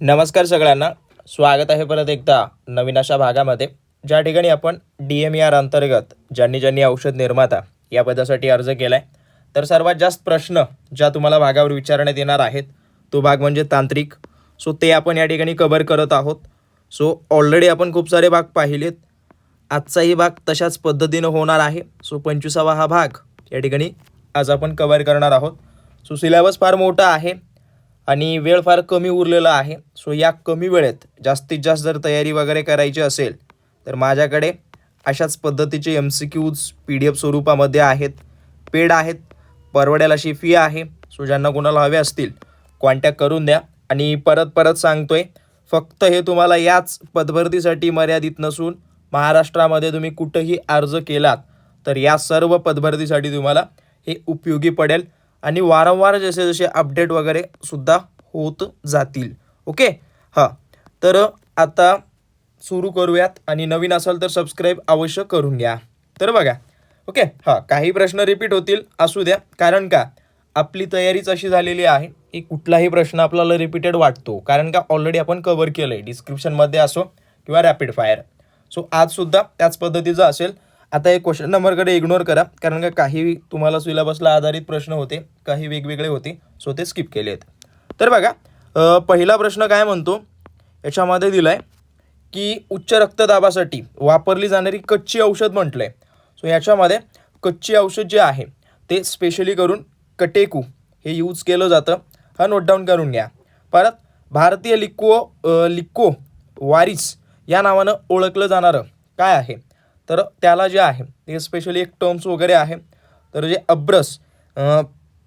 नमस्कार सगळ्यांना. स्वागत आहे परत एकदा नवीन अशा भागामध्ये. ज्या ठिकाणी आपण डी एम आर अंतर्गत ज्यांनी ज्यांनी औषध निर्माता या पदासाठी अर्ज केला आहे तर सर्वात जास्त प्रश्न ज्या तुम्हाला भागावर विचारण्यात येणार आहेत तो भाग म्हणजे तांत्रिक. सो ते आपण या ठिकाणी कवर करत आहोत. सो ऑलरेडी आपण खूप सारे भाग पाहिलेत. आजचाही भाग तशाच पद्धतीनं होणार आहे. सो पंचवीसावा हा भाग या ठिकाणी आज आपण कवर करणार आहोत. सो सिलेबस फार मोठा आहे. आणि वेळ फार कमी उरलेला आहे. सो या कमी वेळेत जास्तीत जास्त जर तयारी वगैरे करायची असेल तर माझ्याकडे अशाच पद्धतीचे M C Qs P D F स्वरूपामध्ये आहेत. पेड आहेत. परवडेल अशी फी आहे. सो ज्यांना कोणाला हवे असतील कॉन्टॅक्ट करून द्या. आणि परत परत सांगतोय फक्त हे तुम्हाला याच पदभरतीसाठी मर्यादित नसून महाराष्ट्रामध्ये तुम्ही कुठंही अर्ज केलात तर या सर्व पदभरतीसाठी तुम्हाला हे उपयोगी पडेल. आणि वारंवार जसे जसे अपडेट वगैरे सुद्धा होत जातील. ओके हां. तर आता सुरू करूयात आणि नवीन असाल तर सबस्क्राईब अवश्य करून घ्या. तर बघा. ओके हां. काही प्रश्न रिपीट होतील असू द्या. कारण का? आपली तयारीच अशी झालेली आहे की कुठलाही प्रश्न आपल्याला रिपीटेड वाटतो. कारण का? ऑलरेडी आपण कवर केलं आहे डिस्क्रिप्शनमध्ये असो किंवा रॅपिड फायर सो आजसुद्धा त्याच पद्धतीचं असेल. आता एक क्वेश्चन नंबरकडे इग्नोर करा कारण का काही तुम्हाला सिलेबसला आधारित प्रश्न होते काही वेगवेगळे होते सो ते स्किप केले आहेत. तर बघा पहिला प्रश्न काय म्हणतो? याच्यामध्ये दिला आहे की उच्च रक्तदाबासाठी वापरली जाणारी कच्ची औषध म्हटलं आहे सो याच्यामध्ये कच्ची औषध जे आहे ते स्पेशली करून कटेकू हे यूज केलं जातं. हा नोट डाऊन करून घ्या. परत भारतीय लिक्को लिक्को वारिस या नावानं ओळखलं जाणारं काय आहे? तर त्याला जे आहे ते स्पेशली एक टर्म्स वगैरे आहे तर जे अब्रस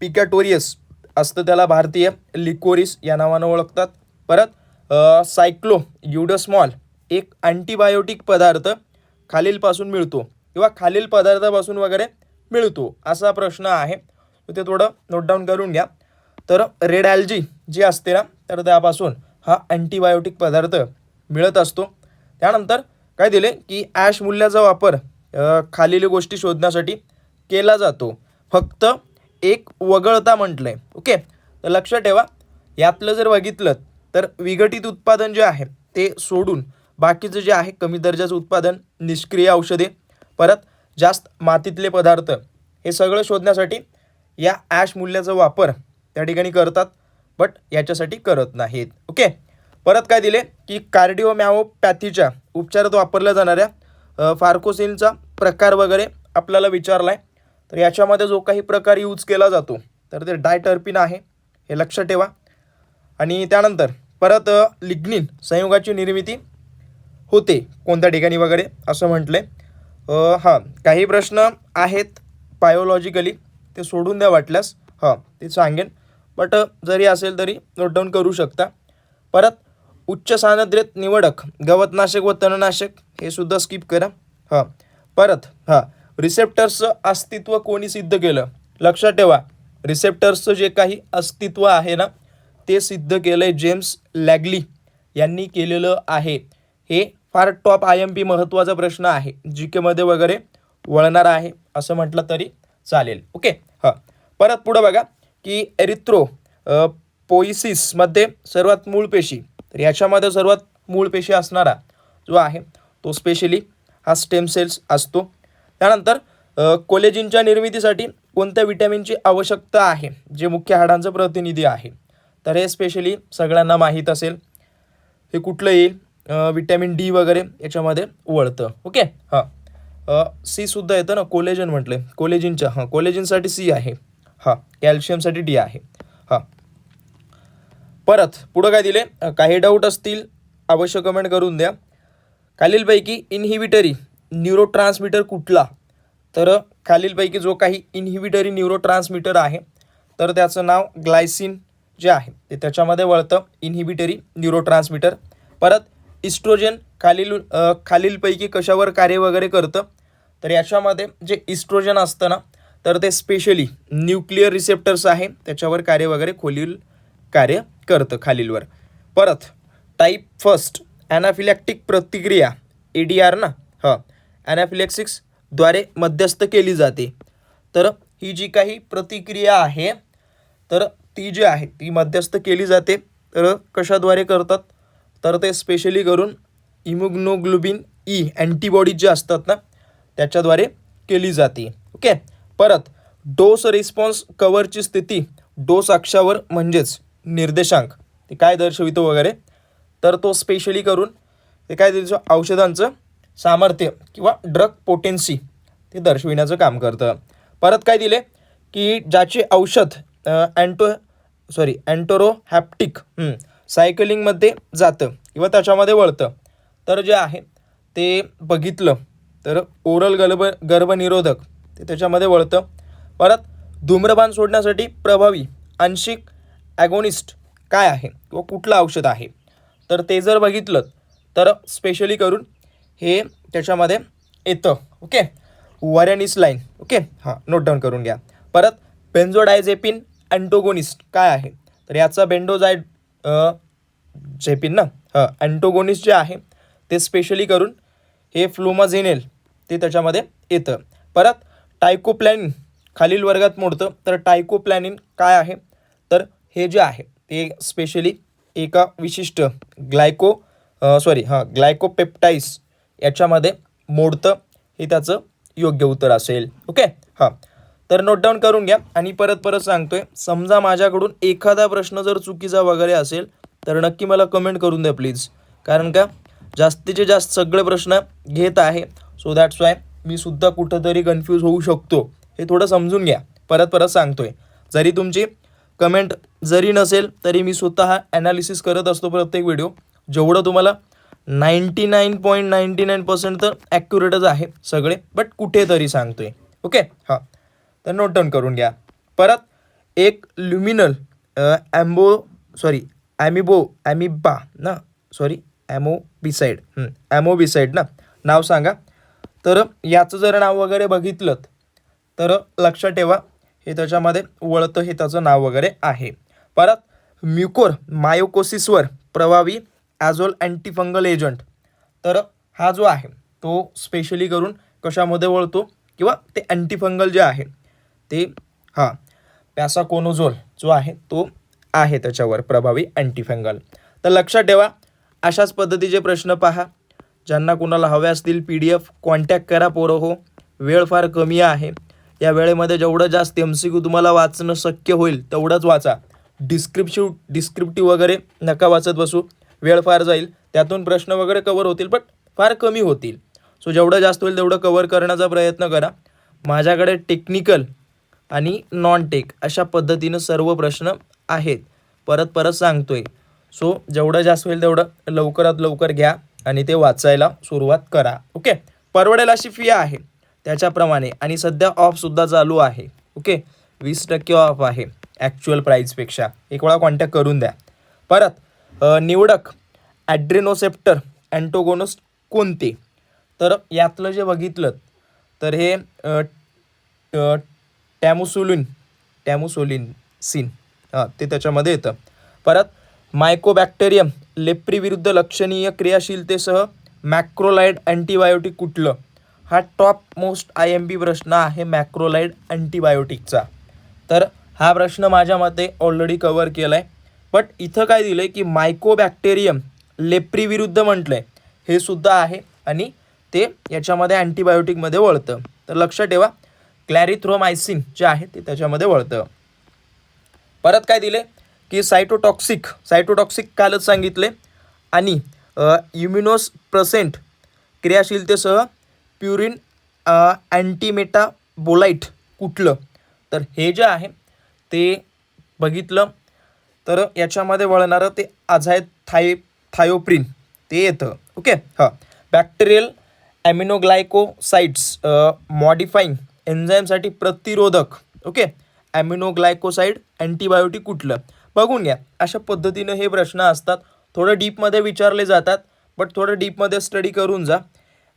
पिकॅटोरियस असतं त्याला भारतीय लिकोरिस या नावानं ओळखतात. परत सायक्लो युडस्मॉल एक अँटीबायोटिक पदार्थ खालीलपासून मिळतो किंवा खालील पदार्थापासून वगैरे मिळतो असा प्रश्न आहे. ते थोडं नोट डाऊन करून घ्या. तर रेड ॲल्जी जी असते ना तर त्यापासून हा अँटीबायोटिक पदार्थ मिळत असतो. त्यानंतर काय दिले? की ॲश मूल्याचा वापर खालील गोष्टी शोधण्यासाठी केला जातो. फक्त एक वगळता म्हटलं आहे ओके? तर लक्षात ठेवा यातलं जर बघितलं तर विघटित उत्पादन जे आहे ते सोडून बाकीचं जे आहे कमी दर्जाचं उत्पादन निष्क्रिय औषधे परत जास्त मातीतले पदार्थ हे सगळं शोधण्यासाठी या ॲश मूल्याचा वापर त्या ठिकाणी करतात बट याच्यासाठी करत नाहीत. ओके? परत काय दिले? की कार्डिओमॅओपॅथीच्या उपचारात वापरल्या जाणाऱ्या अ, फार्कोसिनचा प्रकार वगैरे आपल्याला विचारला आहे तर याच्यामध्ये जो काही प्रकार यूज केला जातो तर ते डायटर्पिन आहे हे लक्ष ठेवा. आणि त्यानंतर परत लिग्निन संयुगाची निर्मिती होते कोणत्या ठिकाणी वगैरे असं म्हटलं. आहे हां काही प्रश्न आहेत बायोलॉजिकली ते सोडून द्या वाटल्यास. हां ते सांगेन. बट जरी असेल तरी नोट डाऊन करू शकता. परत उच्च सानद्रेत निवडक गवतनाशक व तणनाशक हे सुद्धा स्किप करा. हां. परत हां. रिसेप्टर्सचं अस्तित्व कोणी सिद्ध केलं? लक्षात ठेवा. रिसेप्टर्सचं जे काही अस्तित्व आहे ना ते सिद्ध केलं आहे जेम्स लॅगली यांनी केलेलं आहे. हे फार टॉप आय एम पी महत्त्वाचा प्रश्न आहे. जी केमध्ये वगैरे वळणार आहे असं म्हटलं तरी चालेल. ओके? हां. परत पुढं बघा की एरिथ्रो पोइसिसमध्ये सर्वात मूळ पेशी तर याच्यामध्ये सर्वात मूळ पेशी असणारा जो आहे तो स्पेशली हा स्टेम सेल्स असतो. त्यानंतर कोलेजिनच्या निर्मितीसाठी कोणत्या विटॅमिनची आवश्यकता आहे जे मुख्य हाडांचं प्रतिनिधी आहे? तर हे स्पेशली सगळ्यांना माहीत असेल. हे कुठलं येईल? विटॅमिन डी वगैरे याच्यामध्ये वळतं. ओके? हां. सी सुद्धा येतं ना कोलेजन म्हटलं कोलेजिनच्या हां कोलेजिनसाठी सी आहे. हां कॅल्शियमसाठी डी आहे. हां. परत पुढं काय दिले? काही डाऊट असतील अवश्य कमेंट करून द्या. खालीलपैकी इनहिबिटरी न्यूरो ट्रान्समीटर कुठला? तर खालीलपैकी जो काही इनहिबिटरी न्यूरो ट्रान्समीटर आहे तर त्याचं नाव ग्लायसिन जे आहे ते त्याच्यामध्ये वळतं इनहिबिटरी न्यूरो ट्रान्समीटर परत इस्ट्रोजन खालील खालीलपैकी कशावर कार्य वगैरे करतं? तर याच्यामध्ये जे इस्ट्रोजन असतं ना तर ते स्पेशली न्यूक्लिअर रिसेप्टर्स आहे त्याच्यावर कार्य वगैरे खोलील कार्य करतं खालीलवर. परत टाईप फर्स्ट ॲनाफिलॅक्टिक प्रतिक्रिया ए डी आर ना? हां. ॲनाफिलॅक्सिक्सद्वारे मध्यस्थ केली जाते. तर ही जी काही प्रतिक्रिया आहे तर ती जी आहे ती मध्यस्थ केली जाते. तर कशाद्वारे करतात? तर ते स्पेशली करून इम्युग्नोग्लोबिन ई अँटीबॉडीज जे असतात ना त्याच्याद्वारे केली जाते. ओके परत डोस रिस्पॉन्स कवरची स्थिती डोस अक्षावर म्हणजेच निर्देशांक. ते काय दर्शवितो वगैरे? तर तो स्पेशली करून ते काय दिलं औषधांचं सामर्थ्य किंवा ड्रग पोटेन्सी ते दर्शविण्याचं काम करतं. परत काय दिले? की ज्याचे औषध अँटो सॉरी अँटोरोहॅप्टिक सायकलिंगमध्ये जातं किंवा त्याच्यामध्ये वळतं. तर जे आहे ते बघितलं तर ओरल गर्भ गर्भनिरोधक ते त्याच्यामध्ये वळतं. परत धूम्रपान सोडण्यासाठी प्रभावी आंशिक ॲगोनिस्ट काय आहे? किंवा कुठलं औषध आहे? तर ते जर बघितलं तर स्पेशली करून हे त्याच्यामध्ये येतं. ओके वरॅनिस लाईन ओके हां नोट डाऊन करून घ्या. परत बेन्झोडायझेपिन अँटोगोनिस्ट काय आहे? तर याचा बेंडोझाय झेपिन ना? हां अँटोगोनिस्ट जे आहे ते स्पेशली करून हे फ्लोमाझेनेल ते त्याच्यामध्ये येतं. परत टायकोप्लॅनिन खालील वर्गात मोडतं. तर टायकोप्लॅनिन काय आहे? हे जे आहे ते स्पेशली एका विशिष्ट ग्लायको सॉरी हां ग्लायकोपेप्टाईस याच्यामध्ये मोडतं हे त्याचं योग्य उत्तर असेल. ओके हां. तर नोट डाऊन करून घ्या. आणि परत परत सांगतोय समजा माझ्याकडून एखादा प्रश्न जर चुकीचा वगैरे असेल तर नक्की मला कमेंट करून द्या प्लीज कारण का जास्तीचे जास्त सगळे प्रश्न घेत आहे सो दॅट्स वाय मी सुद्धा कुठंतरी कन्फ्यूज होऊ शकतो. हे थोडं समजून घ्या. परत परत सांगतोय. जरी तुमची कमेंट जरी नसेल तरी मी स्वतः ॲनालिसिस करत असतो प्रत्येक व्हिडिओ जेवढं तुम्हाला ninety nine point ninety nine percent तर ॲक्युरेटच आहे सगळे बट कुठेतरी सांगतोय. ओके हां. तर नोट डाऊन करून घ्या. परत एक ल्युमिनल ॲम्बो सॉरी ॲमिबो ॲमिबा ना? Sorry amoebicide amoebicide ना? नाव सांगा. तर याचं जर नाव वगैरे बघितलं तर लक्षात ठेवा. हे त्याच्यामध्ये वळतं हे त्याचं नाव वगैरे आहे. परत म्युकोर मायोकोसिसवर प्रभावी ॲझोल अँटीफंगल एजंट. तर हा जो आहे तो स्पेशली करून कशामध्ये वळतो? किंवा ते अँटीफंगल जे आहे ते हां पॅसाकोनोझोल जो आहे तो आहे त्याच्यावर प्रभावी अँटीफंगल. तर लक्षात ठेवा अशाच पद्धतीचे प्रश्न पहा. ज्यांना कोणाला हवे असतील पी डी एफ कॉन्टॅक्ट करा पोरं हो. वेळ फार कमी आहे. या वेळेमध्ये जेवढं जास्त एम सी क्यू तुम्हाला वाचणं शक्य होईल तेवढंच वाचा. डिस्क्रिप्शिव डिस्क्रिप्टिव्ह वगैरे नका वाचत बसू. वेळ फार जाईल. त्यातून प्रश्न वगैरे कवर होतील बट फार कमी होतील. सो जेवढं जास्त होईल तेवढं कवर करण्याचा प्रयत्न करा. माझ्याकडे टेक्निकल आणि नॉन टेक अशा पद्धतीनं सर्व प्रश्न आहेत. परत परत सांगतो आहे सो जेवढं जास्त होईल तेवढं लवकरात लवकर घ्या आणि ते वाचायला सुरुवात करा. ओके परवडेल अशी फी आहे. त्याच्याप्रमाणे. आणि सध्या ऑफसुद्धा चालू आहे. ओके वीस टक्के ऑफ आहे ॲक्च्युअल प्राईजपेक्षा एक वेळा कॉन्टॅक्ट करून द्या. परत निवडक ॲड्रेनोसेप्टर अँटोगोनस कोणते? तर यातलं जे बघितलं तर हे टॅमोसोलिन टॅमोसोलिन टॅमुसोलिन टॅमुसोलिन सिन हां ते त्याच्यामध्ये येतं. परत मायकोबॅक्टेरियम लेप्रीविरुद्ध लक्षणीय क्रियाशीलतेसह मॅक्रोलाइड अँटीबायोटिक कुठलं? हा top most I M B प्रश्न आहे मॅक्रोलाइड अँटीबायोटिकचा तर हा प्रश्न माझ्या मते ऑलरेडी कवर केला आहे बट इथं काय दिलं आहे की मायकोबॅक्टेरियम लेप्रीविरुद्ध म्हटलं आहे हे सुद्धा आहे आणि ते याच्यामध्ये अँटीबायोटिकमध्ये वळतं. तर लक्ष ठेवा क्लॅरिथ्रोमायसिन जे आहे ते त्याच्यामध्ये वळतं. परत काय दिले की सायटोटॉक्सिक सायटोटॉक्सिक कालच सांगितले आणि इम्युनोस प्रसेंट क्रियाशीलतेसह प्युरिन अँटीमेटाबोलाईट कुठलं? तर हे जे आहे ते बघितलं तर याच्यामध्ये वळणारं ते आझाय थाय थायोप्रिन ते येतं ओके? हां. बॅक्टेरियल ॲमिनोग्लायकोसाइड्स मॉडिफाईंग एन्झाईमसाठी प्रतिरोधक ओके? ॲमिनोग्लायकोसाईड अँटीबायोटिक कुठलं? बघून घ्या. अशा पद्धतीनं हे प्रश्न असतात. थोडं डीपमध्ये विचारले जातात बट थोडं डीपमध्ये स्टडी करून जा.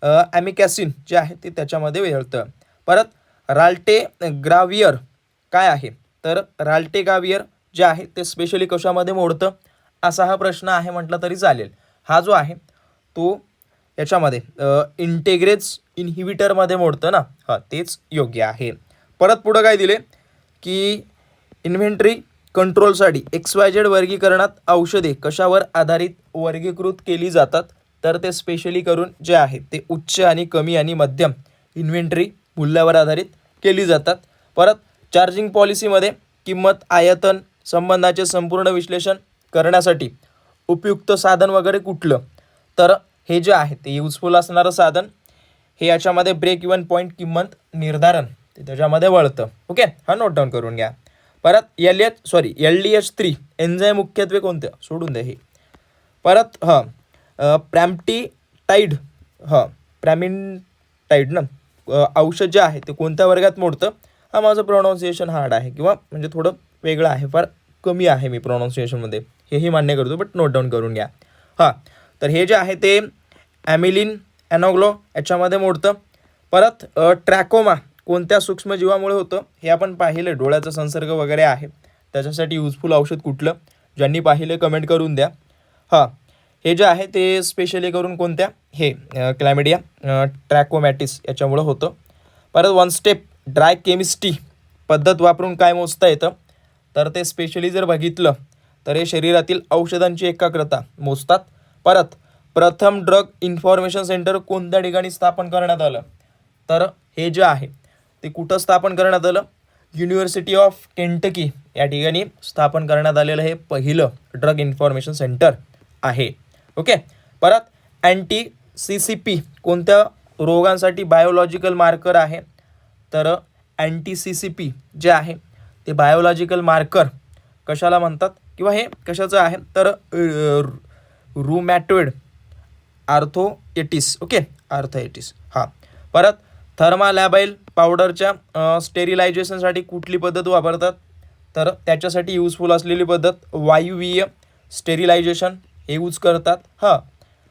ॲमिकॅसिन जे आहे ते त्याच्यामध्ये वेळतं. परत राल्टे ग्रावियर काय आहे? तर राल्टे ग्रावियर जे आहे ते स्पेशली कशामध्ये मोडतं? असा हा प्रश्न आहे म्हटलं तरी चालेल. हा जो आहे तो याच्यामध्ये इंटेग्रेज इनहिबिटरमध्ये मोडतं ना? हां तेच योग्य आहे. परत पुढं काय दिले? की इन्व्हेंटरी कंट्रोलसाठी एक्स वाय झेड वर्गीकरणात औषधे कशावर आधारित वर्गीकृत केली जातात? तर ते स्पेशली करून जे आहे ते उच्च आणि कमी आणि मध्यम इन्व्हेंटरी मूल्यावर आधारित केली जातात. परत चार्जिंग पॉलिसीमध्ये किंमत आयतन संबंधाचे संपूर्ण विश्लेषण करण्यासाठी उपयुक्त साधन वगैरे कुठलं? तर हे जे आहे ते युजफुल असणारं साधन हे याच्यामध्ये ब्रेक इवन पॉईंट किंमत निर्धारण ते त्याच्यामध्ये वळतं. ओके हा नोट डाऊन करून घ्या. परत L H sorry L D H three enzyme मुख्यत्वे कोणतं? सोडून द्या हे. परत हां प्रॅम्प्टीटाईड हां प्रॅमिन टाईड ना औषध जे आहे ते कोणत्या वर्गात मोडतं? हा माझं प्रोनाऊन्सिएशन हार्ड आहे किंवा म्हणजे थोडं वेगळं आहे फार कमी आहे मी प्रोनाऊन्सिएशनमध्ये हेही मान्य करतो बट नोट डाऊन करून घ्या. हां तर हे जे आहे ते ॲमिलिन ॲनोग्लो याच्यामध्ये मोडतं. परत ट्रॅकोमा कोणत्या सूक्ष्मजीवामुळे होतं हे आपण पाहिलं डोळ्याचा संसर्ग वगैरे आहे. त्याच्यासाठी युजफुल औषध कुठलं? ज्यांनी पाहिलं कमेंट करून द्या. हां हे जे आहे ते स्पेशली करून कोणत्या? हे क्लॅमिडिया ट्रॅकोमॅटिस याच्यामुळं होतं. परत वन स्टेप ड्राय केमिस्ट्री पद्धत वापरून काय मोजता येतं? तर ते स्पेशली जर बघितलं तर हे शरीरातील औषधांची एकाग्रता मोजतात. परत प्रथम ड्रग इन्फॉर्मेशन सेंटर कोणत्या ठिकाणी स्थापन करण्यात आलं? तर हे जे आहे ते कुठं स्थापन करण्यात आलं? युनिव्हर्सिटी ऑफ केंटकी या ठिकाणी स्थापन करण्यात आलेलं हे पहिलं ड्रग इन्फॉर्मेशन सेंटर आहे. ओके? परत अँटी सी सी पी कोणत्या रोगांसाठी बायोलॉजिकल मार्कर आहे? तर अँटी सी सी पी जे आहे ते बायोलॉजिकल मार्कर कशाला म्हणतात? किंवा हे कशाचं आहे? तर रुमॅटोइड आर्थोएटिस ओके? आर्थोएटिस हां. परत थर्मालॅबाईल पावडरच्या स्टेरिलायझेशनसाठी कुठली पद्धत वापरतात? तर त्याच्यासाठी यूजफुल असलेली पद्धत वायुवीय स्टेरिलायझेशन हे यूज करतात. हां.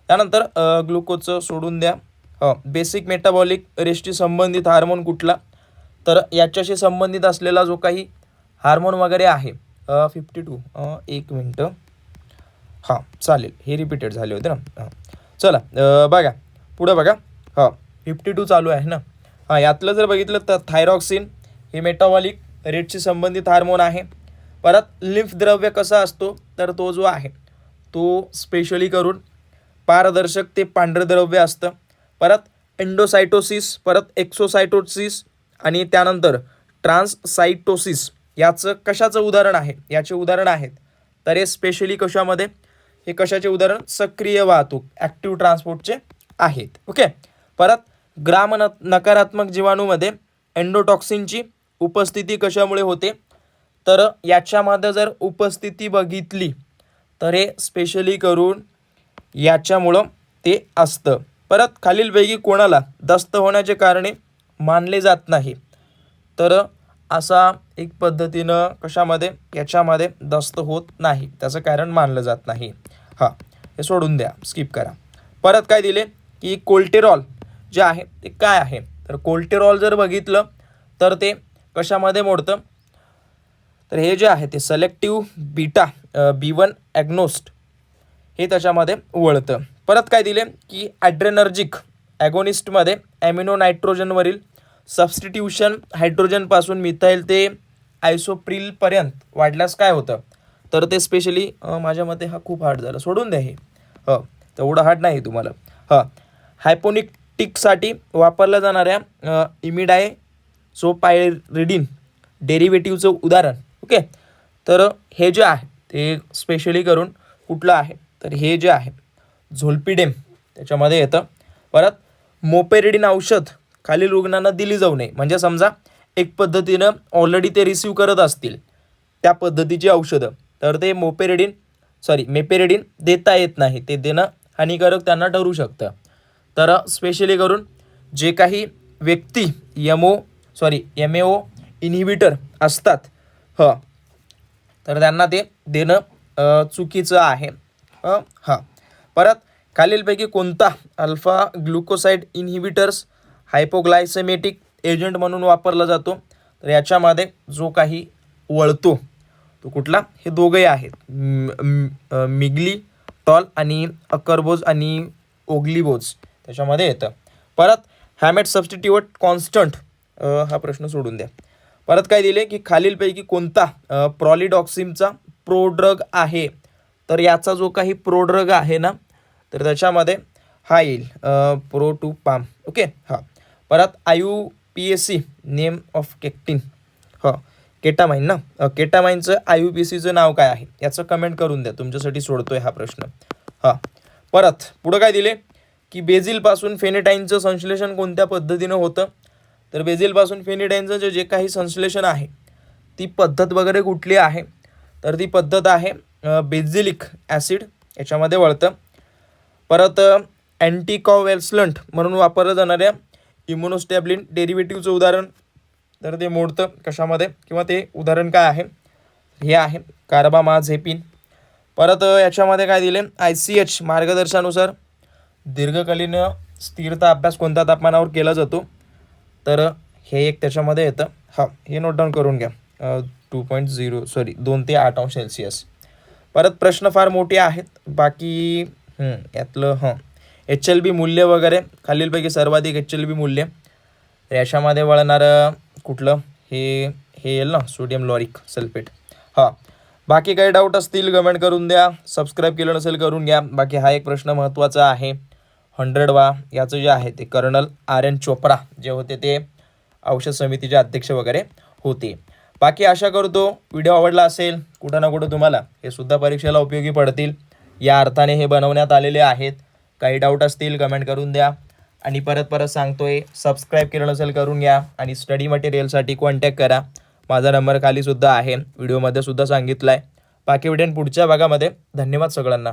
त्यानंतर ग्लुकोजचं सोडून द्या. हां. बेसिक मेटाबॉलिक रेस्टशी संबंधित हार्मोन कुठला? तर याच्याशी संबंधित असलेला जो काही हार्मोन वगैरे आहे फिफ्टी टू एक मिनटं. हां चालेल. हे रिपीटेड झाले होते ना? हां. चला बघा. पुढं बघा. हां. फिफ्टी टू चालू आहे ना? हां यातलं जर बघितलं तर थायरॉक्सिन हे मेटाबॉलिक रेटशी संबंधित हार्मोन आहे. परत लिम्फ द्रव्य कसा असतो? तर तो जो आहे तो स्पेशली करून पारदर्शक ते पांढरं द्रव्य असतं. परत एंडोसायटोसिस परत एक्सोसायटोसिस आणि त्यानंतर ट्रान्ससायटोसिस याचं कशाचं उदाहरण आहे? याचे उदाहरण आहेत. तर हे स्पेशली कशामध्ये? हे कशाचे उदाहरण? सक्रिय वाहतूक ॲक्टिव्ह ट्रान्सपोर्टचे आहेत. ओके परत ग्राम न नकारात्मक जीवाणूमध्ये एंडोटॉक्सिनची उपस्थिती कशामुळे होते? तर याच्यामध्ये जर उपस्थिती बघितली तर हे स्पेशली करून याच्यामुळं ते असतं. परत खालीलपैकी कोणाला दस्त होण्याचे कारणे मानले जात नाही. तर असा एक पद्धतीनं कशामध्ये याच्यामध्ये दस्त होत नाही. त्याचं कारण मानलं जात नाही. हां हे सोडून द्या. स्किप करा. परत काय दिले? की कोल्टेरॉल जे आहे ते काय आहे? तर कोल्टेरॉल जर बघितलं तर ते कशामध्ये मोडतं? तर हे जे आहे ते सलेक्टिव्ह बीटा बी वन ॲग्नोस्ट हे त्याच्यामध्ये वळतं. परत काय दिले? की ॲड्रेनर्जिक ॲगोनिस्टमध्ये ॲमिनो नायट्रोजनवरील सबस्टिट्यूशन हायड्रोजनपासून मिथाईल ते आयसोप्रिलपर्यंत वाढल्यास काय होतं? तर ते स्पेशली माझ्या मते हा खूप हार्ड झाला. सोडून द्या हे. हो तेवढं हार्ड नाही तुम्हाला. हं हायपोनिक्टिकसाठी वापरल्या जाणाऱ्या इमिडाय सोपायरिडिन डेरिव्हेटिव्हचं उदाहरण. ओके? तर हे जे आहे ते स्पेशली करून कुठलं आहे तर हे जे आहे झोल्पिडेम त्याच्यामध्ये येतं. परत मोपेरिडीन औषध खालील रुग्णांना दिली जाऊ नये. म्हणजे समजा एक पद्धतीनं ऑलरेडी ते रिसीव करत असतील त्या पद्धतीची औषधं. तर ते मोपेरिडीन सॉरी मेपेरिडीन देता येत नाही. ते देणं हानिकारक त्यांना ठरू शकतं. तर स्पेशली करून जे काही व्यक्ती यमो सॉरी एम ओ इनहिबिटर असतात ह तर त्यांना ते देणं चुकीचं आहे. हां. परत खालीलपैकी कोणता? Alpha glucosidase inhibitors hypoglycaemic agent म्हणून वापरला जातो. तर याच्यामध्ये जो काही वळतो तो कुठला? हे दोघंही आहेत. मिगली टॉल आणि अकरबोज आणि ओग्लीबोज. त्याच्यामध्ये येतं. परत हॅमेट सबस्टिट्यूट कॉन्स्टंट हा प्रश्न सोडून द्या. परत काय दिले की खालीलपैकी कोणता प्रॉलिडॉक्सिमचा प्रोड्रग आहे. तर याचा जो काही प्रोड्रग आहे ना तर त्याच्यामध्ये हा येईल प्रो टू पाम ओके? हां. परत I U P S C name of केक्टिन हां. केटामाइन ना? केटामाईनचं केटामाइनचं आय यू पी सीचं नाव काय आहे? याचं कमेंट करून द्या. तुमच्यासाठी सोडतोय हा प्रश्न. हां. परत पुढं काय दिले? की बेझिलपासून फेनेटाईनचं संश्लेषण कोणत्या पद्धतीनं होतं? तर बेझिलपासून फेनेटाईनचं जे जे काही संश्लेषण आहे ती पद्धत वगैरे कुठली आहे? तर ती पद्धत आहे बेझिलिक ॲसिड याच्यामध्ये वळतं. परत अँटीकॉवेल्सलंट म्हणून वापरलं जाणाऱ्या इम्युनोस्टॅब्लिन डेरिव्हेटिव्हचं उदाहरण. तर ते मोडतं कशामध्ये? किंवा ते उदाहरण काय आहे? हे आहे कार्बामाझेपिन. परत याच्यामध्ये काय दिले आय सी एच मार्गदर्शनानुसार दीर्घकालीन स्थिरता अभ्यास कोणत्या तापमानावर केला जातो? तर हे एक त्याच्यामध्ये येतं. हां हे नोट डाऊन करून घ्या. टू पॉईंट झिरो सॉरी दोन ते आठ अंश सेल्सिअस परत प्रश्न फार मोठे आहेत. बाकी यातलं हां. एच एल बी मूल्य वगैरे खालीलपैकी सर्वाधिक एच एल बी मूल्य. तर याच्यामध्ये वळणारं कुठलं? हे हे येईल ना सोडियम लॉरिक सल्फेट हां. बाकी काही डाऊट असतील कमेंट करून द्या. सबस्क्राईब केलं नसेल करून घ्या. बाकी हा एक प्रश्न महत्त्वाचा आहे. हंड्रेड वा याचं जे आहे ते कर्नल आर एन चोप्रा जे होते ते औषध समितीचे अध्यक्ष वगैरे होते. बाकी आशा करतो व्हिडिओ आवडला असेल कुठं ना कुठं तुम्हाला हे सुद्धा परीक्षेला उपयोगी पडतील. या अर्थाने हे बनवण्यात आलेले आहेत. काही डाऊट असतील कमेंट करून द्या. आणि परत परत सांगतोय सबस्क्राईब केलं नसेल करून घ्या. आणि स्टडी मटेरियलसाठी कॉन्टॅक्ट करा. माझा नंबर खाली सुद्धा आहे. व्हिडिओमध्ये सुद्धा सांगितला आहे बाकी व्हिडिओ पुढच्या भागामध्ये. धन्यवाद सगळ्यांना.